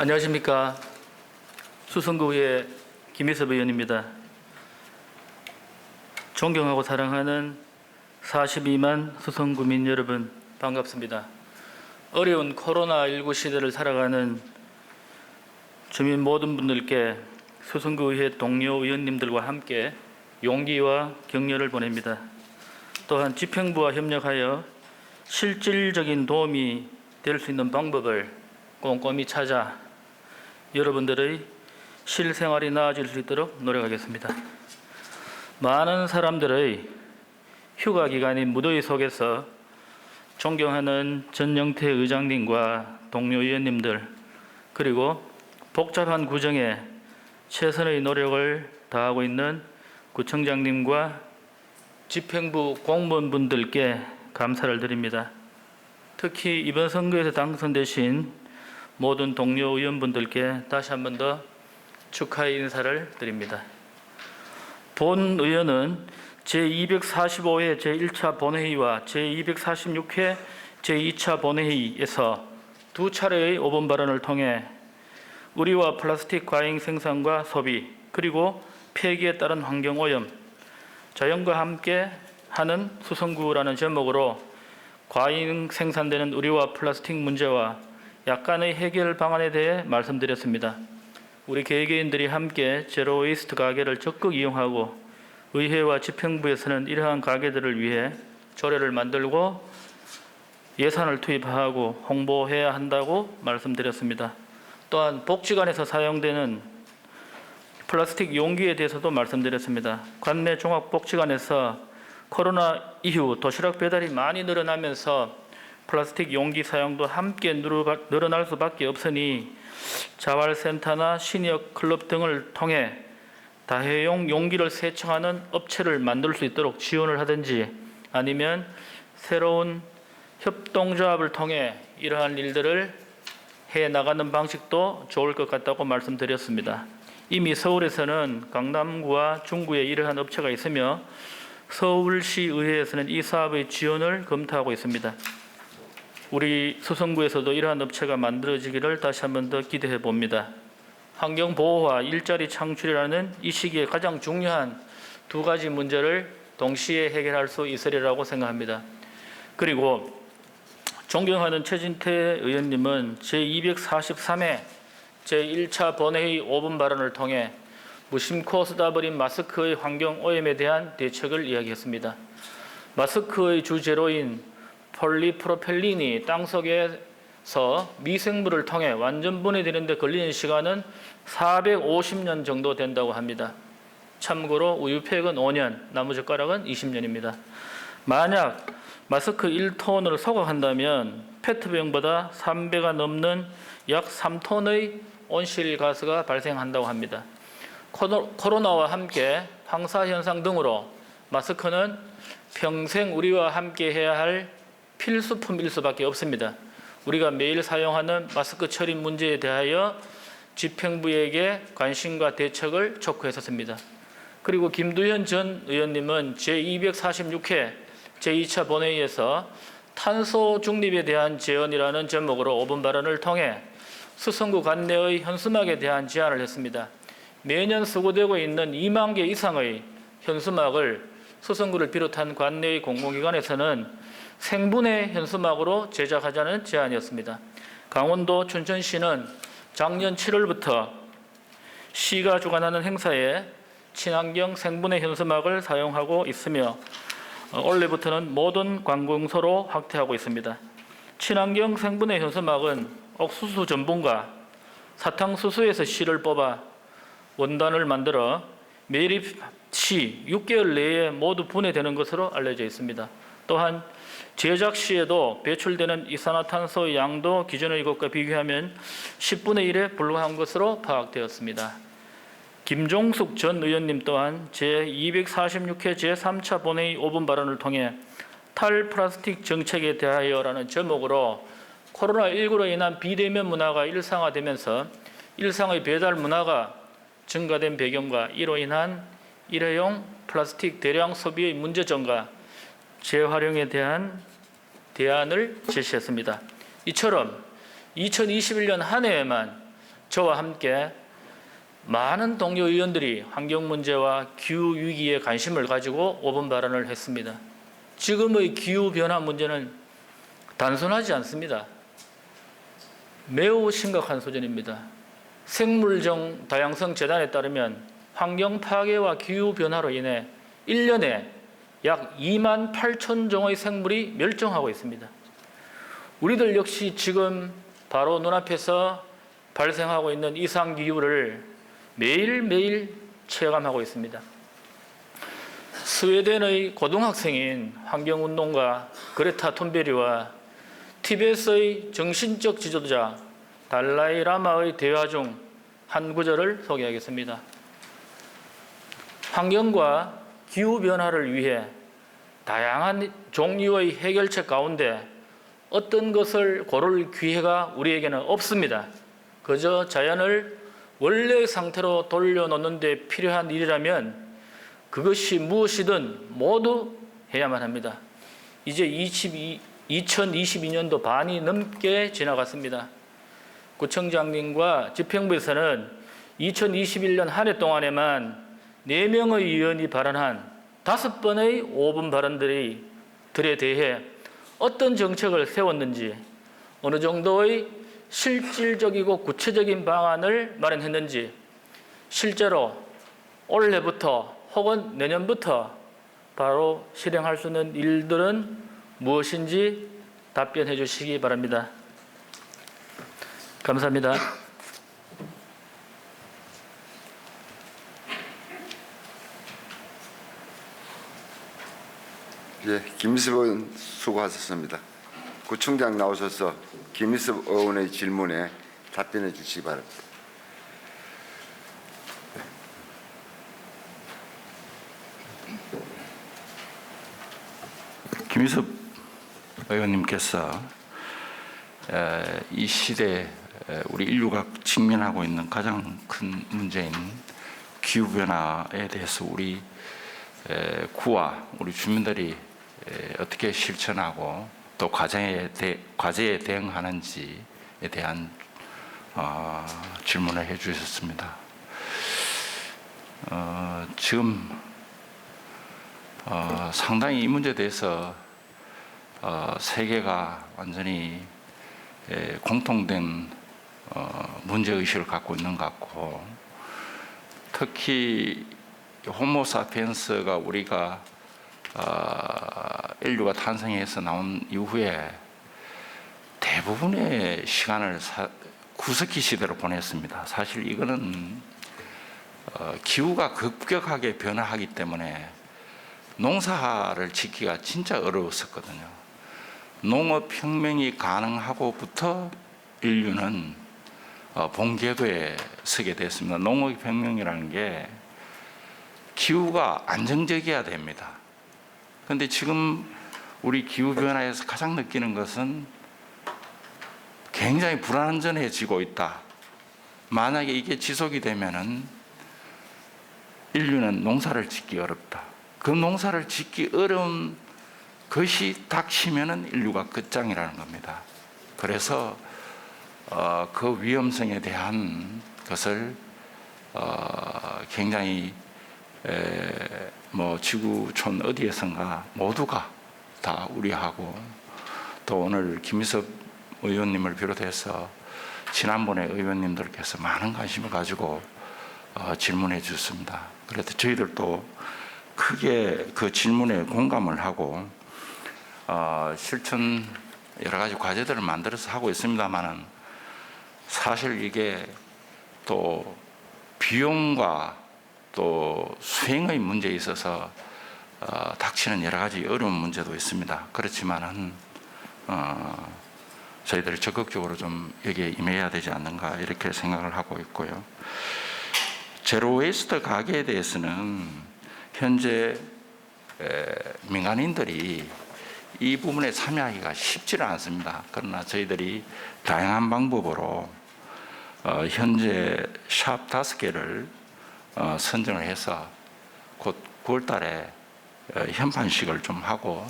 안녕하십니까. 수성구의 김희섭 의원입니다. 존경하고 사랑하는 42만 수성구민 여러분 반갑습니다. 어려운 코로나19 시대를 살아가는 주민 모든 분들께 수성구의회 동료 의원님들과 함께 용기와 격려를 보냅니다. 또한 집행부와 협력하여 실질적인 도움이 될 수 있는 방법을 꼼꼼히 찾아 여러분들의 실생활이 나아질 수 있도록 노력하겠습니다. 많은 사람들의 휴가 기간인 무더위 속에서 존경하는 전영태 의장님과 동료 의원님들 그리고 복잡한 구정에 최선의 노력을 다하고 있는 구청장님과 집행부 공무원분들께 감사를 드립니다. 특히 이번 선거에서 당선되신 모든 동료 의원분들께 다시 한 번 더 축하의 인사를 드립니다. 본 의원은 제245회 제1차 본회의와 제246회 제2차 본회의에서 두 차례의 5분 발언을 통해 우리와 플라스틱 과잉 생산과 소비 그리고 폐기에 따른 환경 오염 자연과 함께 하는 수성구라는 제목으로 과잉 생산되는 우리와 플라스틱 문제와 약간의 해결 방안에 대해 말씀드렸습니다. 우리 개개인들이 함께 제로 웨이스트 가게를 적극 이용하고 의회와 집행부에서는 이러한 가게들을 위해 조례를 만들고 예산을 투입하고 홍보해야 한다고 말씀드렸습니다. 또한 복지관에서 사용되는 플라스틱 용기에 대해서도 말씀드렸습니다. 관내 종합복지관에서 코로나 이후 도시락 배달이 많이 늘어나면서 플라스틱 용기 사용도 함께 늘어날 수밖에 없으니 자활센터나 시니어 클럽 등을 통해 다회용 용기를 세척하는 업체를 만들 수 있도록 지원을 하든지 아니면 새로운 협동조합을 통해 이러한 일들을 해 나가는 방식도 좋을 것 같다고 말씀드렸습니다. 이미 서울에서는 강남구와 중구에 이러한 업체가 있으며 서울시 의회에서는 이 사업의 지원을 검토하고 있습니다. 우리 수성구에서도 이러한 업체가 만들어지기를 다시 한 번 더 기대해 봅니다. 환경 보호와 일자리 창출이라는 이 시기에 가장 중요한 두 가지 문제를 동시에 해결할 수 있으리라고 생각합니다. 그리고 존경하는 최진태 의원님은 제243회 제1차 본회의 5분 발언을 통해 무심코 쓰다버린 마스크의 환경 오염에 대한 대책을 이야기했습니다. 마스크의 주재료인 폴리프로펠린이 땅속에서 미생물을 통해 완전 분해되는 데 걸리는 시간은 450년 정도 된다고 합니다. 참고로 우유팩은 5년, 나무젓가락은 20년입니다. 만약 마스크 1톤을 소각한다면 페트병보다 3배가 넘는 약 3톤의 온실가스가 발생한다고 합니다. 코로- 코로나와 함께 황사 현상 등으로 마스크는 평생 우리와 함께 해야 할 필수품일 수밖에 없습니다. 우리가 매일 사용하는 마스크 처리 문제에 대하여 집행부에게 관심과 대책을 촉구했었습니다. 그리고 김두현 전 의원님은 제246회 제2차 본회의에서 탄소 중립에 대한 제언이라는 제목으로 5분 발언을 통해 수성구 관내의 현수막에 대한 제안을 했습니다. 매년 수거되고 있는 2만 개 이상의 현수막을 수성구를 비롯한 관내의 공공기관에서는 생분해 현수막으로 제작하자는 제안이었습니다. 강원도 춘천시는 작년 7월부터 시가 주관하는 행사에 친환경 생분해 현수막을 사용하고 있으며 어, 올해부터는 모든 관공서로 확대하고 있습니다. 친환경 생분해 현수막은 옥수수 전분과 사탕수수에서 씨를 뽑아 원단을 만들어 매립 시 6개월 내에 모두 분해되는 것으로 알려져 있습니다. 또한 제작 시에도 배출되는 이산화탄소 양도 기존의 것과 비교하면 10분의 1에 불과한 것으로 파악되었습니다. 김종숙 전 의원님 또한 제246회 제3차 본회의 5분 발언을 통해 탈플라스틱 정책에 대하여라는 제목으로 코로나19로 인한 비대면 문화가 일상화되면서 일상의 배달 문화가 증가된 배경과 이로 인한 일회용 플라스틱 대량 소비의 문제점과 재활용에 대한 대안을 제시했습니다. 이처럼 2021년 한 해에만 저와 함께 많은 동료 의원들이 환경 문제와 기후 위기에 관심을 가지고 5분 발언을 했습니다. 지금의 기후 변화 문제는 단순하지 않습니다. 매우 심각한 수준입니다. 생물종 다양성 재단에 따르면 환경 파괴와 기후 변화로 인해 1년에 약 2만 8천 종의 생물이 멸종하고 있습니다. 우리들 역시 지금 바로 눈앞에서 발생하고 있는 이상 기후를 매일매일 체감하고 있습니다. 스웨덴의 고등학생인 환경운동가 그레타 톤베리와 티베트의 정신적 지도자 달라이 라마의 대화 중 한 구절을 소개하겠습니다. 환경과 기후 변화를 위해 다양한 종류의 해결책 가운데 어떤 것을 고를 기회가 우리에게는 없습니다. 그저 자연을 원래 상태로 돌려놓는 데 필요한 일이라면 그것이 무엇이든 모두 해야만 합니다. 이제 22, 2022년도 반이 넘게 지나갔습니다. 구청장님과 집행부에서는 2021년 한 해 동안에만 4명의 의원이 발언한 다섯 번의 5분 발언들이 들에 대해 어떤 정책을 세웠는지 어느 정도의 실질적이고 구체적인 방안을 마련했는지 실제로 올해부터 혹은 내년부터 바로 실행할 수 있는 일들은 무엇인지 답변해 주시기 바랍니다. 감사합니다. 예, 의원 수고하셨습니다. 구청장 나오셔서 김희섭 의원의 질문에 답변해 주시기 바랍니다. 김희섭 의원님께서 에, 이 시대 에, 우리 인류가 직면하고 있는 가장 큰 문제인 기후 변화에 대해서 우리 에, 구와 우리 주민들이 에, 어떻게 실천하고 또 과제에, 대, 과제에 대응하는지에 대한 어, 질문을 해주셨습니다. 어, 지금 어, 상당히 이 문제에 대해서 어, 세계가 완전히 에, 공통된 어, 문제 의식을 갖고 있는 것 같고 특히 호모사피엔스가 우리가 어, 인류가 탄생해서 나온 이후에 대부분의 시간을 사, 구석기 시대로 보냈습니다. 사실 이거는 어, 기후가 급격하게 변화하기 때문에 농사를 짓기가 진짜 어려웠었거든요. 농업혁명이 가능하고부터 인류는 어, 본궤도에 서게 됐습니다. 농업혁명이라는 게 기후가 안정적이어야 됩니다. 그런데 지금 우리 기후변화에서 가장 느끼는 것은 굉장히 불안전해지고 있다. 만약에 이게 지속이 되면은 인류는 농사를 짓기 어렵다. 그 농사를 짓기 어려운 것이 닥치면은 인류가 끝장이라는 겁니다. 그래서 어, 그 위험성에 대한 것을 어, 굉장히 에, 뭐 지구촌 어디에선가 모두가 다 우려하고 또 오늘 김희섭 의원님을 비롯해서 지난번에 의원님들께서 많은 관심을 가지고 어, 질문해 주셨습니다. 그래서 저희들도 크게 그 질문에 공감을 하고 어, 실천 여러 가지 과제들을 만들어서 하고 있습니다만은 사실 이게 또 비용과 또 수행의 문제에 있어서 어, 닥치는 여러 가지 어려운 문제도 있습니다. 그렇지만은 어, 저희들이 적극적으로 좀 여기에 임해야 되지 않는가 이렇게 생각을 하고 있고요. 제로 웨이스트 가게에 대해서는 현재 에, 민간인들이 이 부분에 참여하기가 쉽지는 않습니다. 그러나 저희들이 다양한 방법으로 어, 현재 샵 다섯 개를 어, 선정을 해서 곧 9월 달에 어, 현판식을 좀 하고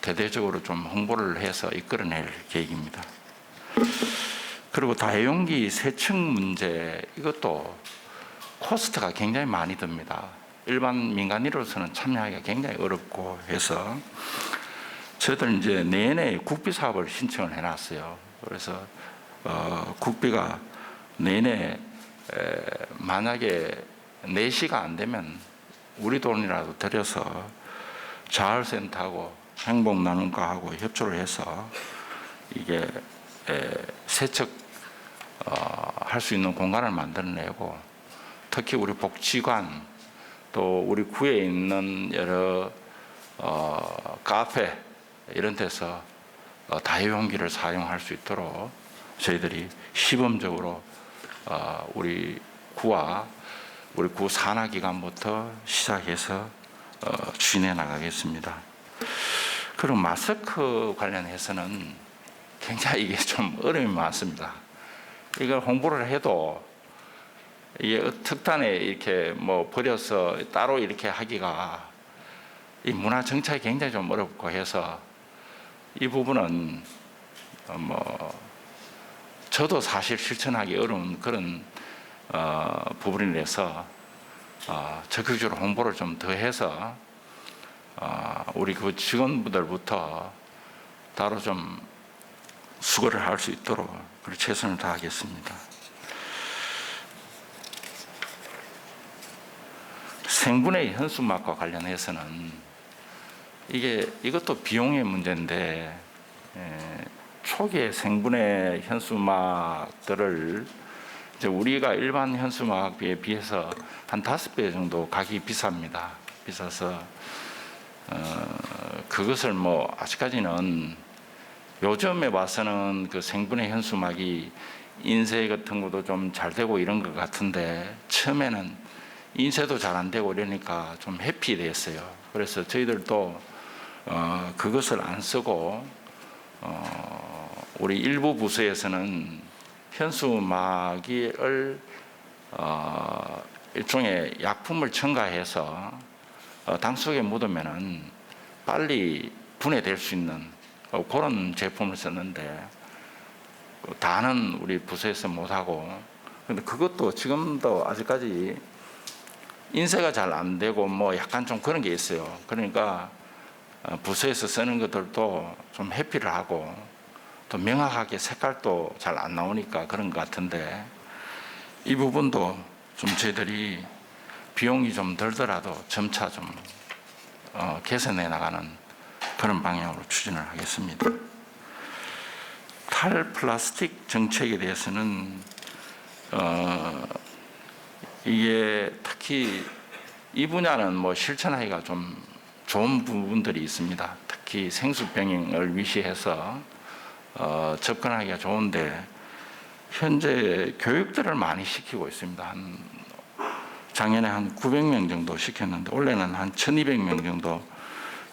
대대적으로 좀 홍보를 해서 이끌어낼 계획입니다. 그리고 다용기 세척 문제 이것도 코스트가 굉장히 많이 듭니다. 일반 민간인으로서는 참여하기가 굉장히 어렵고 해서 저희들 이제 내내 국비 사업을 신청을 해놨어요. 그래서 어, 국비가 내내 에, 만약에 4시가 안 되면 우리 돈이라도 들여서 자활센터하고 행복 나눔과 하고 협조를 해서 이게 에, 세척 어, 할 수 있는 공간을 만들어내고 특히 우리 복지관 또 우리 구에 있는 여러 어, 카페 이런 데서 어, 다용기를 사용할 수 있도록 저희들이 시범적으로 어, 우리 구와 우리 구 산하기관부터 시작해서 어, 추진해 나가겠습니다. 그리고 마스크 관련해서는 굉장히 이게 좀 어려움이 많습니다. 이걸 홍보를 해도 이게 특단에 이렇게 뭐 버려서 따로 이렇게 하기가 이 문화 정착이 굉장히 좀 어렵고 해서 이 부분은 어, 뭐 저도 사실 실천하기 어려운 그런 어, 부분이라서 어, 적극적으로 홍보를 좀 더 해서 어, 우리 그 직원분들부터 따로 좀 수고를 할 수 있도록 최선을 다하겠습니다. 생분해 현수막과 관련해서는 이게 이것도 비용의 문제인데 에, 초기에 생분해 현수막들을 우리가 일반 현수막에 비해서 한 다섯 배 정도 가격이 비쌉니다. 비싸서 어, 그것을 뭐 아직까지는 요즘에 봐서는 그 생분해 현수막이 인쇄 같은 것도 좀 잘 되고 이런 것 같은데 처음에는 인쇄도 잘 안 되고 이러니까 좀 해피됐어요. 그래서 저희들도 어, 그것을 안 쓰고 어, 우리 일부 부서에서는 현수막을 어, 일종의 약품을 첨가해서 어, 당 속에 묻으면은 빨리 분해될 수 있는 어, 그런 제품을 썼는데 그 다는 우리 부서에서 못하고 근데 그것도 지금도 아직까지 인쇄가 잘 안 되고 뭐 약간 좀 그런 게 있어요. 그러니까 어, 부서에서 쓰는 것들도 좀 회피를 하고 또 명확하게 색깔도 잘 안 나오니까 그런 것 같은데 이 부분도 좀 저희들이 비용이 좀 들더라도 점차 좀 어, 개선해 나가는 그런 방향으로 추진을 하겠습니다. 탈 플라스틱 정책에 대해서는 어, 이게 특히 이 분야는 뭐 실천하기가 좀 좋은 부분들이 있습니다. 특히 생수병을 위시해서 어, 접근하기가 좋은데 현재 교육들을 많이 시키고 있습니다. 한 작년에 한 900명 정도 시켰는데 올해는 한 1,200명 정도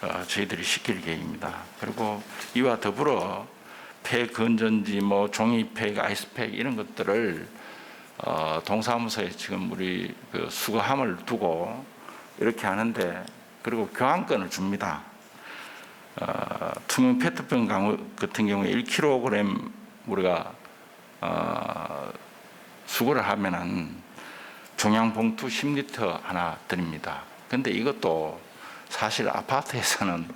어, 저희들이 시킬 계획입니다. 그리고 이와 더불어 폐 건전지, 뭐 종이팩, 아이스팩 이런 것들을 어, 동사무소에 지금 우리 그 수거함을 두고 이렇게 하는데 그리고 교환권을 줍니다. 어, 투명 페트병 강우 같은 경우에 1kg 우리가 어, 수거를 하면은 종양 봉투 10리터 하나 드립니다. 근데 이것도 사실 아파트에서는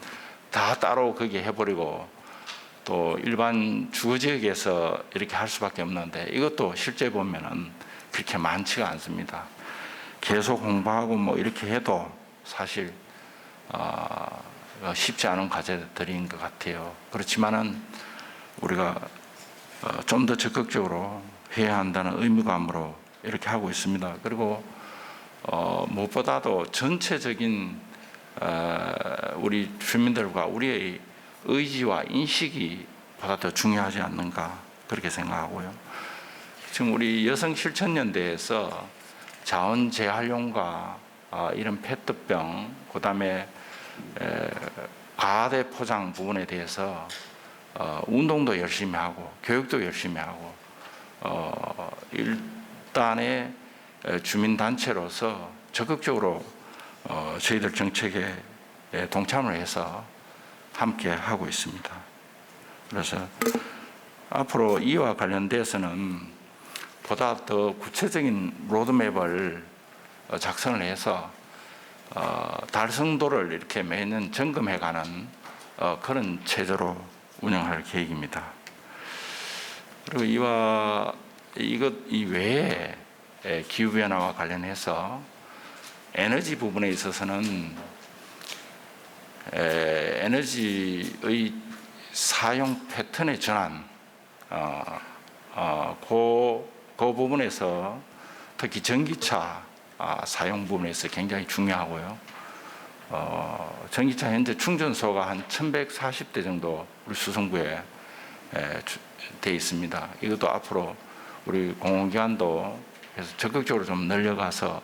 다 따로 거기에 해버리고 또 일반 주거 지역에서 이렇게 할 수밖에 없는데 이것도 실제 보면은 그렇게 많지가 않습니다. 계속 공부하고 뭐 이렇게 해도 사실 어, 쉽지 않은 과제들인 것 같아요. 그렇지만은 우리가 어, 좀더 적극적으로 해야 한다는 의무감으로 이렇게 하고 있습니다. 그리고 어, 무엇보다도 전체적인 어, 우리 주민들과 우리의 의지와 인식이 보다 더 중요하지 않는가 그렇게 생각하고요. 지금 우리 여성 실천연대에서 자원 재활용과 어, 이런 페트병 그다음에 에, 과대 포장 부분에 대해서 어, 운동도 열심히 하고 교육도 열심히 하고 어, 일단의 에, 주민 단체로서 적극적으로 어, 저희들 정책에 에, 동참을 해서 함께 하고 있습니다. 그래서 앞으로 이와 관련돼서는 보다 더 구체적인 로드맵을 어, 작성을 해서 어, 달성도를 이렇게 매년 점검해가는 어, 그런 체제로 운영할 계획입니다. 그리고 이와 이것 이 외에 에, 기후 변화와 관련해서 에너지 부분에 있어서는 에, 에너지의 사용 패턴의 전환, 어, 어, 그, 그 부분에서 특히 전기차 아, 사용 부분에서 굉장히 중요하고요. 어, 전기차 현재 충전소가 한 1,140대 정도 우리 수성구에 에, 주- 돼 있습니다. 이것도 앞으로 우리 공공기관도 그래서 적극적으로 좀 늘려가서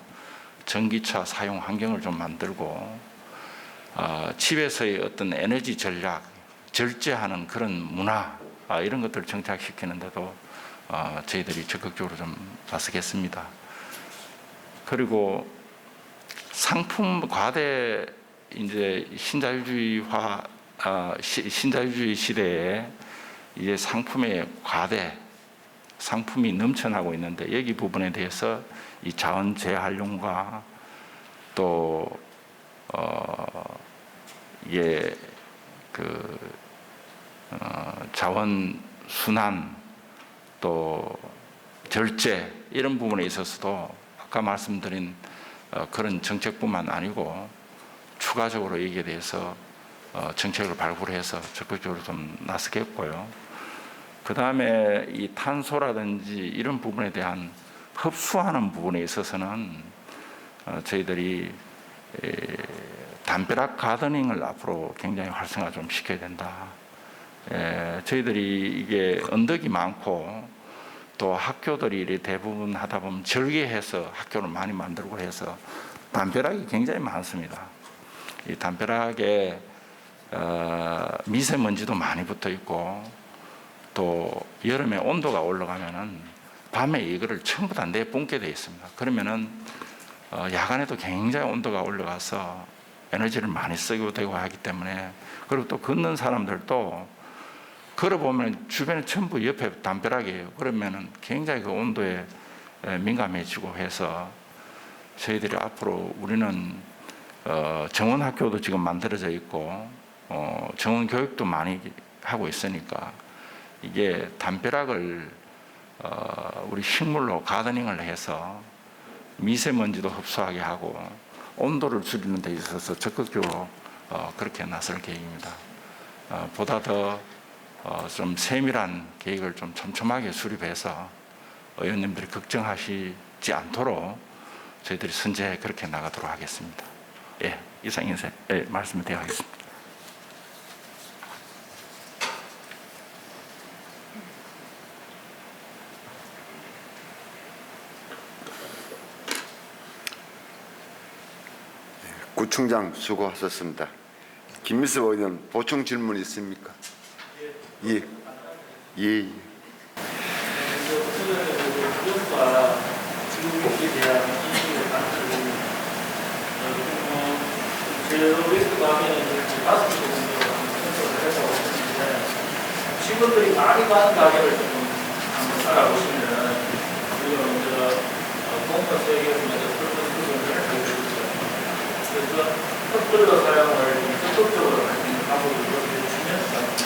전기차 사용 환경을 좀 만들고 어, 집에서의 어떤 에너지 전략, 절제하는 그런 문화 아, 이런 것들을 정착시키는데도 어, 저희들이 적극적으로 좀 나서겠습니다. 그리고 상품 과대 이제 신자유주의화 어, 시- 신자유주의 시대에 이제 상품의 과대 상품이 넘쳐나고 있는데 여기 부분에 대해서 이 자원 재활용과 또 어, 이게 그 어, 자원 순환 또 절제 이런 부분에 있어서도 아까 말씀드린 어, 그런 정책뿐만 아니고 추가적으로 여기에 대해서 어, 정책을 발굴해서 적극적으로 좀 나서겠고요. 그 다음에 이 탄소라든지 이런 부분에 대한 흡수하는 부분에 있어서는 어, 저희들이 에, 담벼락 가드닝을 앞으로 굉장히 활성화 좀 시켜야 된다. 에, 저희들이 이게 언덕이 많고 또 학교들이 대부분 하다 보면 절개해서 학교를 많이 만들고 해서 담벼락이 굉장히 많습니다. 이 담벼락에 어, 미세먼지도 많이 붙어 있고 또 여름에 온도가 올라가면은 밤에 이거를 전부 다 내뿜게 돼 있습니다. 그러면은 어, 야간에도 굉장히 온도가 올라가서 에너지를 많이 쓰고 되고 하기 때문에 그리고 또 걷는 사람들도 걸어보면 주변에 전부 옆에 담벼락이에요. 그러면은 굉장히 그 온도에 에, 민감해지고 해서 저희들이 앞으로 우리는 어, 정원 학교도 지금 만들어져 있고 어, 정원 교육도 많이 하고 있으니까 이게 담벼락을 어, 우리 식물로 가드닝을 해서 미세먼지도 흡수하게 하고 온도를 줄이는 데 있어서 적극적으로 어, 그렇게 나설 계획입니다. 어, 보다 더 어, 좀 세밀한 계획을 좀 촘촘하게 수립해서 의원님들이 걱정하시지 않도록 저희들이 선제 그렇게 나가도록 하겠습니다. 예, 이상 인사 예, 말씀을 드리겠습니다. 구청장 수고하셨습니다. 김미수 의원 보충 질문 있습니까? 예. 예. 예. 직원들이 많이 가게를 좀 한번 알아보시면 공무원 세계에서 먼저 그런 부분을 하게 되죠. 그래서 턱들로 사용을 좀 적극적으로 할 수 있는 방법을 이렇게 주면서